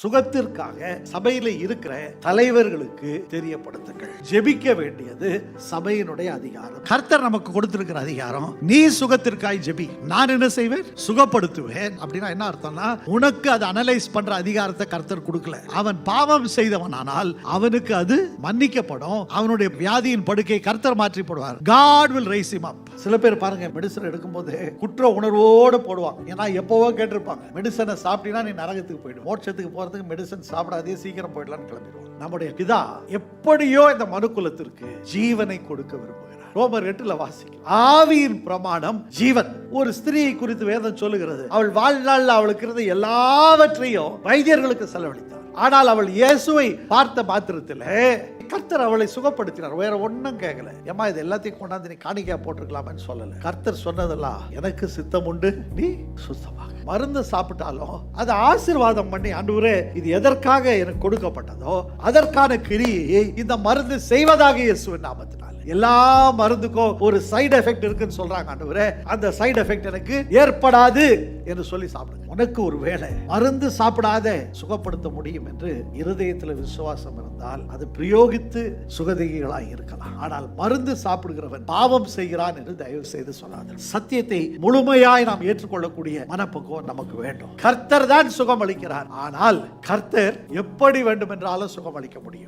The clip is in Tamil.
சுகத்திற்காக சபையில இருக்கிற தலைவர்களுக்கு தெரியப்படுத்துங்கள். ஜெபிக்க வேண்டியது சபையினுடைய அதிகாரம். கர்த்தர் நமக்கு கொடுத்திருக்கிற அதிகாரம் நீ சுகத்திற்காய் ஜெபி. நான் என்ன செய்வேன்? சுகப்படுத்துவேன். அப்படின்னா என்ன அர்த்தம்னா உனக்கு அது அனலைஸ் பண்ற அதிகாரத்தை கர்த்தர் கொடுக்கல. அவன் பாவம் செய்தவனானால் அவனுக்கு அது மன்னிக்கப்படும். அவனுடைய வியாதியின் படுக்கை கர்த்தர் மாற்றி போடுவார் God will raise him up சில பேர் பாருங்க மெடிசன் எடுக்கும்போது குற்ற உணர்வோடு போடுவாங்க. ஏன்னா எப்பவோ கேட்டிருப்பாங்க மெடிசனை சாப்பிட்டீங்கன்னா நீ நரகத்துக்கு போயிடும் மோட்சத்துக்கு போறதுக்கு மெடிசன் சாப்பிடாதே சீக்கிரம் போயிடலான்னு கிளம்பிடுவோம். நம்முடைய பிதா எப்படியோ இந்த மனுக்குலத்திற்கு ஜீவனை கொடுக்க விரும்புகிறார். ரோமர் எட்டுல வாசிக்கும். ஆவியின் பிரமாணம் ஜீவன். ஒரு ஸ்திரீயை குறித்து வேதம் சொல்லுகிறது. அவள் வாழ்நாள் அவளுக்கு இருந்த எல்லாவற்றையும் வைத்தியர்களுக்கு செலவழித்தார். ஆனால் அவள் இயேசுவை பார்த்த மாத்திரத்தில் கர்த்தர் அவளை சுகப்படுத்தினார். வேற ஒன்றும் கேட்கல. ஏமா இது எல்லாத்தையும் கொண்டாந்து நீ காணிக்கையா போட்டிருக்கலாமேன்னு சொல்லல. கர்த்தர் சொன்னதெல்லாம் எனக்கு சித்தம் உண்டு நீ சுத்தமாக மருந்து சாப்பிட்டாலும் அதை ஆசீர்வாதம் பண்ணி அன்று இது எதற்காக எனக்கு கொடுக்கப்பட்டதோ அதற்கான கிரியை இந்த மருந்து செய்வதாக இயேசுவின் நாமத்தினால். எல்லா மருந்துக்கும் ஒரு சைடு எஃபெக்ட் இருக்குன்னு சொல்றாங்க ஆண்டவரே. அந்த சைடு எஃபெக்ட் எனக்கு ஏற்படாது என்று சொல்லி சாப்பிடுங்க. உனக்கு ஒரு வேலை மருந்து சாப்பிடாத சுகப்படுத்த முடியும் என்று இருதயத்தில் விசுவாசம் இருந்தால் அது பிரயோகித்து சுகதிகளாய் இருக்கலாம். ஆனால் மருந்து சாப்பிடுகிறவன் பாவம் செய்கிறான் என்று தயவு செய்து சொல்லாது சத்தியத்தை முழுமையாய் நாம் ஏற்றுக்கொள்ளக்கூடிய மனப்பக்குவம் நமக்கு வேண்டும். கர்த்தர் தான் சுகம் அளிக்கிறார் ஆனால் கர்த்தர் எப்படி வேண்டும் என்றாலும் சுகம் அளிக்க முடியும்.